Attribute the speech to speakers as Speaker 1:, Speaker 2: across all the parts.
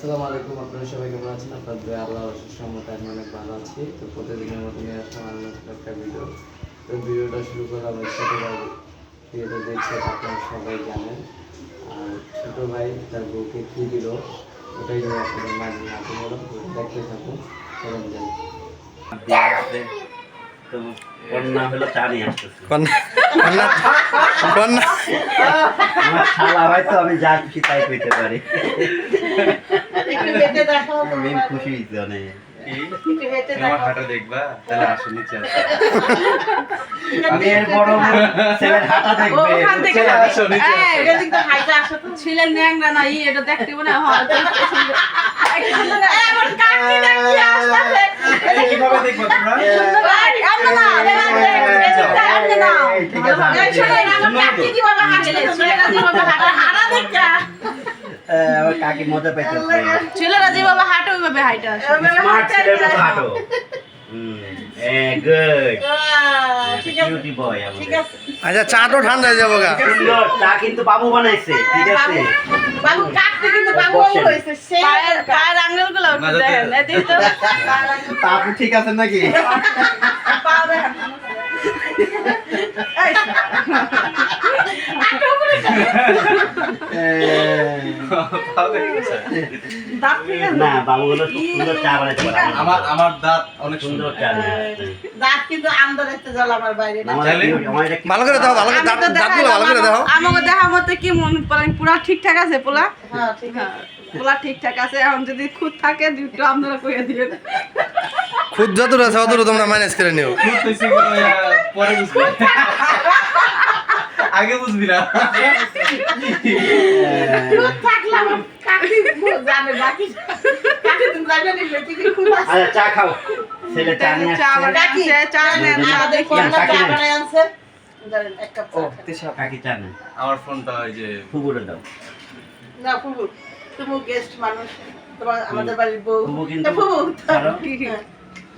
Speaker 1: আসসালামু আলাইকুম আপনারা সবাই কেমন আছেন? আপনার দয়া আল্লাহ সম্মত আমি অনেক ভালো আছি। তো প্রতিদিনের মতো নিয়ে আসলাম আমার নতুন একটা ভিডিও তো ভিডিওটা শুরু করলাম ছোটো ভাই ভিডিওটা দেখছে আপনারা সবাই জানেন। আর ছোটো ভাই তার বউকে কী দিল ওটাই নিয়ে আপনাদের মাঝে হাতে বলো দেখতে থাকুন চলেন যাই।
Speaker 2: তো কন্যা হলো চা আসতেছে।
Speaker 3: কন্যা কন্যা কন্যা।
Speaker 2: আমার শালা হয়তো আমি যা খুশি তাই কইতে পারি। আমি খুশি
Speaker 4: একটু
Speaker 5: আমার হাঁটা দেখবা তাহলে আসো নিচে
Speaker 2: আমি এর বড় ছেলের হাঁটা দেখবে
Speaker 6: ওখান
Speaker 5: আসো নিচে
Speaker 6: এই,
Speaker 5: আসো।
Speaker 4: এদিক আসো তো।
Speaker 6: ছিলেন ন্যাংরা না ই এটা দেখতে মনে হয় আমার কাকি দেখি আসতেছে।
Speaker 5: এই কীভাবে দেখবা তোমরা?
Speaker 6: এই, না, এদিকটা না।
Speaker 2: এই, ঠিক আছে, আমি
Speaker 6: এই শোনো, এই আমার কাকি কীভাবে হাসছে, ছেলেরা যেভাবে হাঁটে, হাঁটা দেখা।
Speaker 2: আহ, আমার কাকি মজা পাইতেছে।
Speaker 6: ছেলেরা যেভাবে হাঁটে ওইভাবে হাইটে আসে।
Speaker 2: স্মার্ট ছেলের মতো হাঁটো।
Speaker 3: আচ্ছা চা তো ঠান্ডা হয়ে যাব
Speaker 2: সুন্দর। চা কিন্তু বাবু বানাইছে ঠিক আছে?
Speaker 4: বাবু কাটতে কিন্তু বাবু হয়েছে।
Speaker 6: পায়ের পায়ের আঙ্গুলগুলো একটু দেখেন, এদিক তো।
Speaker 2: আপু ঠিক আছে নাকি?
Speaker 4: পা দেখেন
Speaker 2: না বাবু হলো খুব সুন্দর চা বানাইতে পারে
Speaker 5: আমার আমার দাঁত অনেক
Speaker 2: সুন্দর
Speaker 5: সুন্দর।
Speaker 2: চা বানাইতে।
Speaker 4: দাঁত কিন্তু আন্দর একটা জল আমার বাইরে না।
Speaker 2: আমার
Speaker 5: চাইলে?
Speaker 2: beauty- আমার এটা
Speaker 3: ভালো করে দাও ভালো করে দাঁত দাঁতগুলো ভালো করে দাও।
Speaker 6: আমাকে দেখা মতে কি মন করেন পুরা ঠিকঠাক আছে পোলা?
Speaker 4: হ্যাঁ ঠিক
Speaker 6: হ্যাঁ,
Speaker 4: আছে।
Speaker 6: পোলা ঠিকঠাক আছে এখন যদি খুদ থাকে দুটো আপনারা কইয়া দিবেন
Speaker 3: খুদ যত আছে অত তোমরা ম্যানেজ করে নিও।
Speaker 5: পরে বুঝবি। আগে বুঝবি না।
Speaker 2: আচ্ছা চা খাও। ছেলে চা নিয়ে আসছে।
Speaker 6: চা নেন,
Speaker 5: আমার ফোনটা ওই যে
Speaker 2: ফুগুরে দাও।
Speaker 4: না ফুবু তুমি গেস্ট মানুষ। তোমার আমাদের বাড়ির বউ।
Speaker 2: ফুবু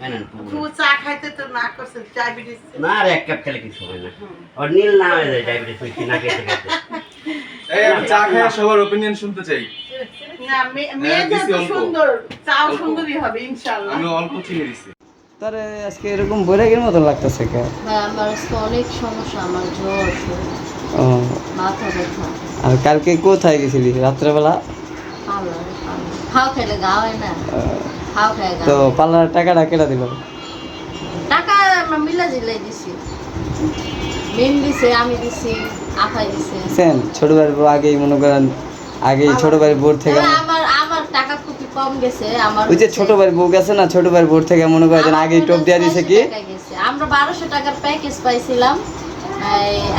Speaker 4: হ্যাঁ। ফুবু চা খাইতে তো না করছে ডায়াবেটিস
Speaker 2: না আর এক কাপ খেলে কিছু হয় না। আর নীল না হয়ে যায় ডায়াবেটিস মিষ্টি না খেতে খেতে
Speaker 5: এই আমি চা খাই সবার ওপিনিয়ন শুনতে চাই।
Speaker 4: না মে- তো সুন্দর চাও
Speaker 5: অল্প।
Speaker 4: সুন্দরই হবে ইনশাআল্লাহ।
Speaker 5: আমি অল্প চিনি দিছি।
Speaker 1: তারে আজকে এরকম বৈরাগের মতো লাগতেছে কে?
Speaker 7: হ্যাঁ আমার আজকে অনেক সমস্যা আমার জ্বর
Speaker 1: ও।
Speaker 7: মাথা ব্যথা।
Speaker 1: আর কালকে কোথায় গেছিলি? রাত্রেবেলা?
Speaker 7: খেলে গা না।
Speaker 1: তো
Speaker 7: হয়।
Speaker 1: পার্লার টাকাটা কেটে দিল।
Speaker 7: টাকা আমরা মিলা জিলাই দিছি। মেম দিছে আমি দিছি আফাই দিছে।
Speaker 1: সেন ছোট ভাইয়ের বউ আগেই মনে করেন আগেই ছোট ভাইয়ের বোর্ড থেকে
Speaker 7: তবে আমার আমার টাকা খুবই কম গেছে আমার
Speaker 1: ওই যে ছোট ভাইয়ের বউ গেছে না ছোট ভাইয়ের বোর্ড থেকে মনে করেন আগেই টোপ
Speaker 7: হয়
Speaker 1: দিয়ে দিছে কি?
Speaker 7: 600 টাকা গেছে। আমরা বারোশো টাকার প্যাকেজ পাইছিলাম।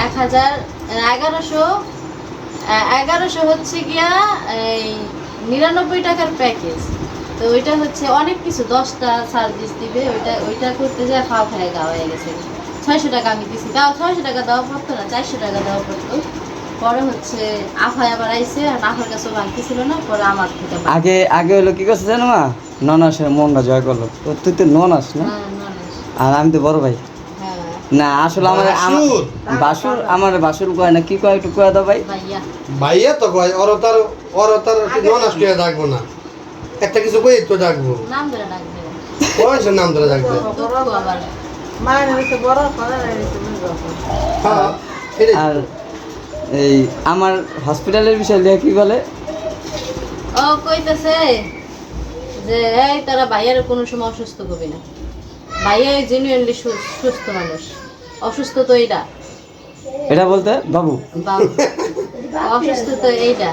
Speaker 7: এক হাজার এগারোশো এগারোশো হচ্ছে গিয়া এই নিরানব্বই টাকার প্যাকেজ তো ওইটা হচ্ছে অনেক কিছু দশটা সার্ভিস দিবে ওইটা ওইটা করতে যায় খাওয়া খায় গা হয়ে গেছে। ছয়শো টাকা আমি দিছি। তাও ছয়শো টাকা দেওয়া পড়তো না চারশো টাকা দেওয়া পড়তো। পরে হচ্ছে আফায় আবার আইসে আর আফার কাছেও বাকি ছিল না পরে আমার থেকে
Speaker 1: আগে আগে হলো কি করছে জানো মা? ননাসের মনটা জয় করল। তো তুই তো ননাস না?
Speaker 7: হ্যাঁ,
Speaker 1: আর আমি তো বড় ভাই।
Speaker 7: হ্যাঁ।
Speaker 1: না আসলে আমার বাসুর। আমার বাসুর কয় না কি কয় একটু কয় দাও ভাই।
Speaker 7: ভাইয়া।
Speaker 8: ভাইয়া তো কয় ওর তার ওর তার ননাস করে ডাকবো না। একটা কিছু কই তো ডাকবো।
Speaker 7: নাম ধরে ডাকবে।
Speaker 8: বয়সের নাম ধরে ডাকবে?
Speaker 4: মায়ের হয়েছে বড় করে
Speaker 8: হ্যাঁ
Speaker 1: আর এই আমার হসপিটালের বিষয় লিখে কি বলে?
Speaker 7: ও কইতেছে যে এই তারা ভাইয়ার কোনো সময় অসুস্থ করবি না। ভাইয়া জেনুইনলি সুস্থ মানুষ। অসুস্থ তো এইটা
Speaker 1: এটা বলতে বাবু।
Speaker 7: বাবু। অসুস্থ তো এইটা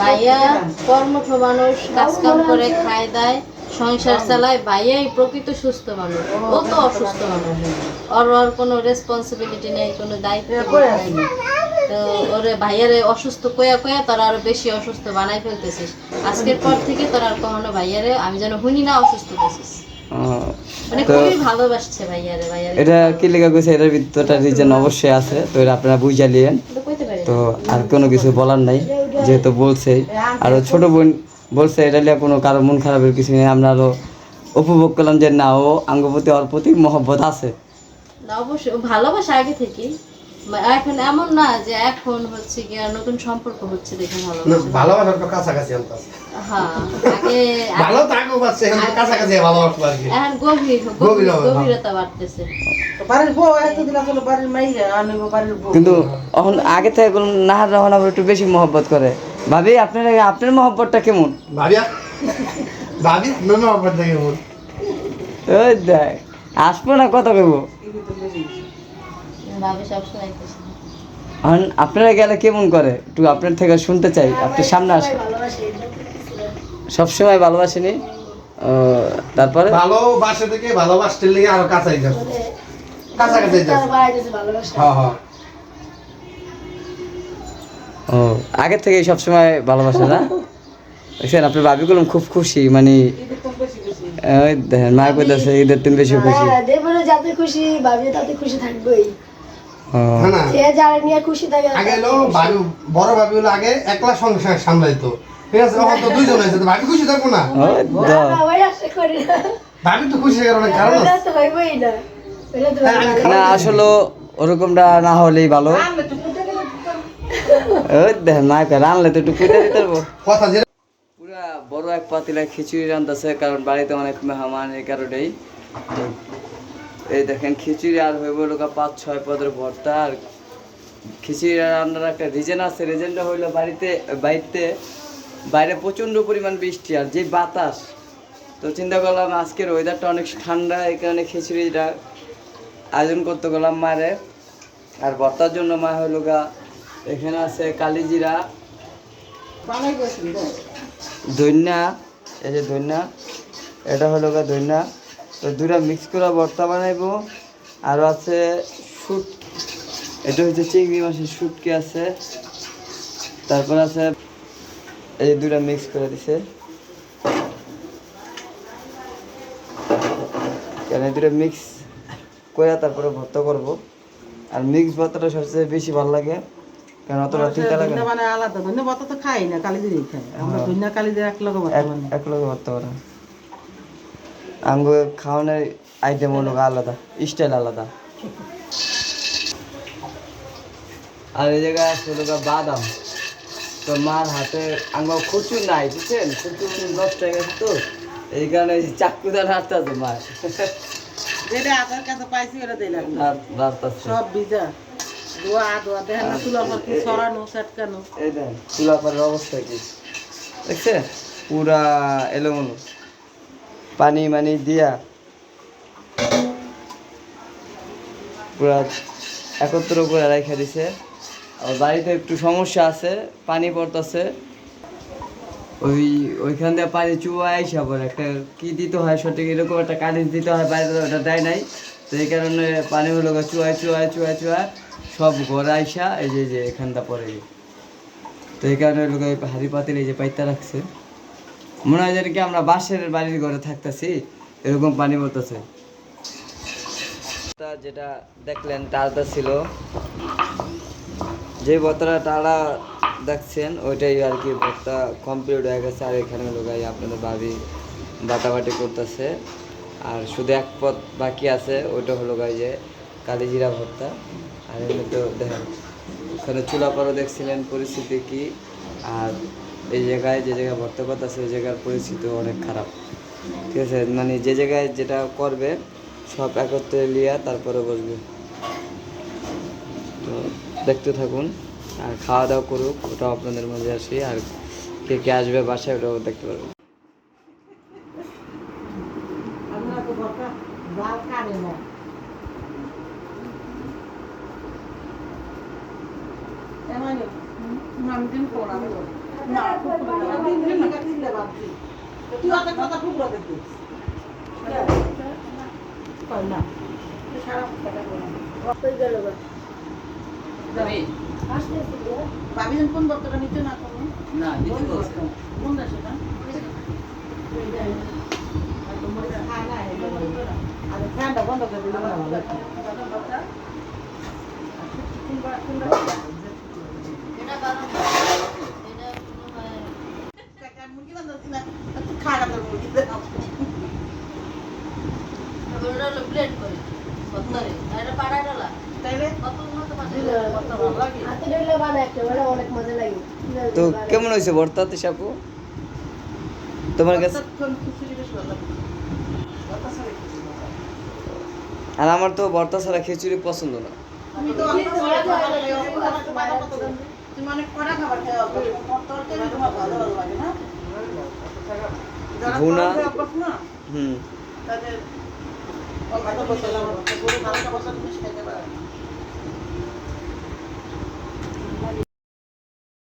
Speaker 7: ভাইয়া কর্মঠ মানুষ কাজকাম করে খায় দায় সংসার চালায়। ভাইয়াই প্রকৃত সুস্থ মানুষ ও তো অসুস্থ মানুষ। ওর ওর কোনো রেসপন্সিবিলিটি নেই কোনো দায়িত্ব নেই। তো ওরে ভাইয়ারে অসুস্থ কয়া কয়া তোরা আরও বেশি অসুস্থ বানাই ফেলতেছিস। আজকের পর থেকে তোরা আর কখনো ভাইয়ারে আমি যেন শুনি না অসুস্থ করছিস। মানে খুবই ভালোবাসছে ভাইয়ারে ভাইয়ারে।
Speaker 1: এটা কি লেখা কইছে? এটার ভিতরটা রিজন অবশ্যই আছে। তো এটা আপনারা। তো আর কোনো কিছু বলার নাই। যেহেতু বলছে আরও ছোট বোন বলছে, এটা নিয়ে কোনো কারও মন খারাপের কিছু নেই। আমরা আরও উপভোগ করলাম যে না, ও আঙ্গ প্রতি মহব্বত আছে।
Speaker 7: না, অবশ্যই ভালোবাসা আগে থেকেই। এখন এমন না যে এখন হচ্ছে কি আর নতুন সম্পর্ক হচ্ছে দেখে
Speaker 3: না, ভালোবাসার তো কাছাকাছি
Speaker 7: হ্যাঁ আগে
Speaker 3: ভালো এখন কাছাকাছি আর কি।
Speaker 7: এখন গভীর। গভীরতা বাড়তেছে।
Speaker 1: কিন্তু এখন আগে থেকে নাহার রহমান আবার একটু বেশি মহব্বত করে। ভাবি আপনার আপনার মহব্বতটা কেমন?
Speaker 3: ভাবি না না আমার
Speaker 1: ওই দেখ আসব না কথা কইব।
Speaker 7: ভাবে সবসময়
Speaker 1: এখন আপনারা গেলে কেমন করে? একটু আপনার থেকে শুনতে চাই আপনি সামনে আসেন। সবসময় ভালোবাসেনি? তারপরে?
Speaker 3: ভালোবাসে থেকে ভালোবাসতে লেগে আরও কাছাই যাচ্ছে। কাছাকাছি যাচ্ছে। হ্যাঁ হ্যাঁ।
Speaker 1: ও আগের থেকে সবসময় ভালোবাসে না? দেখছেন আপনার ভাবি গুলো খুব খুশি মানে ওই দেখেন মা কইতাছে ঈদের দিন বেশি খুশি।
Speaker 9: যাতে খুশি ভাবি তাতে খুশি থাকবেই।
Speaker 3: আগে বড় ভাবি হলো আগে একলা সংসার সামলাইতো। ঠিক আছে? এখন তো দুইজন হয়েছে তো ভাবি খুশি থাকব না?
Speaker 1: ওই দাও।
Speaker 9: না, ওই আশা করি না।
Speaker 3: ভাবি তো খুশি থাকার অনেক কারণ
Speaker 9: ওইটা
Speaker 3: আছে।
Speaker 9: তো হইবই না। ওইটা তো
Speaker 3: হ্যাঁ,
Speaker 1: আসলে ওরকমটা না হলেই ভালো। রানলে তো একটু দিতে
Speaker 3: কথা
Speaker 1: পুরা বড় এক পাতিলা খিচুড়ি রান্তাছে কারণ বাড়িতে অনেক মেহমান এই কারণেই। এই দেখেন খিচুড়ি আর হইব লোকা পাঁচ ছয় পদের ভর্তা। আর খিচুড়ি রান্নার একটা রিজেন আছে। রিজেনটা হইল বাড়িতে বাড়িতে বাইরে প্রচণ্ড পরিমাণ বৃষ্টি আর যে বাতাস। তো চিন্তা করলাম আজকের ওয়েদারটা অনেক ঠান্ডা এই কারণে খিচুড়িটা আয়োজন করতে গেলাম মারে। আর ভর্তার জন্য মা হইল গা এখানে আছে কালিজিরা দৈন্যা এই যে দৈন্যা এটা হলো গা দৈন্যা তো দুটা মিক্স করে ভর্তা বানাইবো। আর আছে শুট এটা হচ্ছে চিংড়ি মাছের শুটকি আছে। তারপর আছে এই যে দুটা মিক্স করে দিছে। কেন দুটা মিক্স করে তারপরে ভর্তা করব। আর মিক্স ভর্তাটা সবচেয়ে বেশি ভালো লাগে। কারণ অতটা তিতা লাগে।
Speaker 4: মানে আলাদা। ধন্য বাতা তো খাই না কালি দিয়ে খাই আমরা
Speaker 1: হ্যাঁ।
Speaker 4: ধন্য কালি দিয়ে এক লগে বাতা
Speaker 1: এক লগে ভর্তা করে আঙ্গ খাওয়ানোর আইটেম আলাদা স্টাইল আলাদা। আর এই জায়গায় আছে হলো বাদাম। তো মার হাতে আঙ্গুর খুচুর নাই বুঝছেন? প্রচুর নষ্ট হয়ে গেছে তো। এই কারণে চাকু দিয়ে হাঁটতে আছে মার।
Speaker 4: যেটা আধার কাছে পাইছি ওটা দিলাম সব ভিজা। দোয়া দোয়া দেখেন না তুলা কি সরানো
Speaker 1: এই অবস্থা কি? দেখছে পুরা এলোমলো। পানি মানি দিয়া পুরা একত্র করে রেখে দিছে। আর বাড়িতে একটু সমস্যা আছে, পানি পড়তেছে। ওই ওইখান দিয়ে পানি চুয়া আইসা পরে একটা কি দিতে হয় সঠিক এরকম একটা কালিশ দিতে হয়, বাইরে ওটা দেয় নাই। তো এই কারণে পানি হলো চুয়ায় চুয়ায় চুয়ায় চুয়ায় সব ঘরে আইসা এই যে যে এখানটা পরে। তো এই কারণে লোক হাড়ি পাতিল এই যে পাইতা রাখছে। মনে হয় যেন কি আমরা বাঁশের বাড়ির ঘরে থাকতেছি, এরকম পানি পড়তেছে। যেটা দেখলেন টালটা ছিল। যে বতরা টালা দেখছেন, ওইটাই আর কি ভর্তা কমপ্লিট হয়ে গেছে। আর এখানে লোকাই আপনাদের ভাবি বাটাবাটি করতেছে। আর শুধু এক পথ বাকি আছে, ওইটা হলো গাই যে কালিজিরা ভর্তা। আর এমনি তো দেখেন, ওখানে চুলাপাড়ও দেখছিলেন, পরিস্থিতি কি? আর এই জায়গায় যে জায়গায় ভর্তা কথা আছে ওই জায়গার পরিস্থিতি অনেক খারাপ। ঠিক আছে? মানে যে জায়গায় যেটা করবে সব একত্রে লিয়া তারপরে বসবে। তো দেখতে থাকুন আর খাওয়া দাওয়া করুক ওটাও আপনাদের মধ্যে আসি। আর কে কে আসবে বাসায় ওটাও দেখতে পারবেন।
Speaker 4: আমরা তো বকা জাল কাটে না। এমন
Speaker 6: আমি দিন পড়া
Speaker 4: না দিন দিন না। দিলে বাকি তুই অত কথা খুব বলতে দিস কই না সারা কথা বলা
Speaker 9: গেল গো।
Speaker 6: যাবে
Speaker 9: আসতে আসতে গো।
Speaker 4: কোন বক্তটা নিতে না করো
Speaker 1: না
Speaker 4: কোন দেশে না? ফ্যানটা বন্ধ করে দিলে ভালো লাগবে।
Speaker 7: এটা বাদাম
Speaker 1: তো কেমন হয়েছে তিসাপু তোমার কাছে আর আমার তো ভর্তা ছাড়া খিচুড়ি পছন্দ না
Speaker 4: তুমি তো অনেক কড়া খাবার খাওয়া তোমার ভালো ভালো লাগে না
Speaker 1: ভুনা। হুম।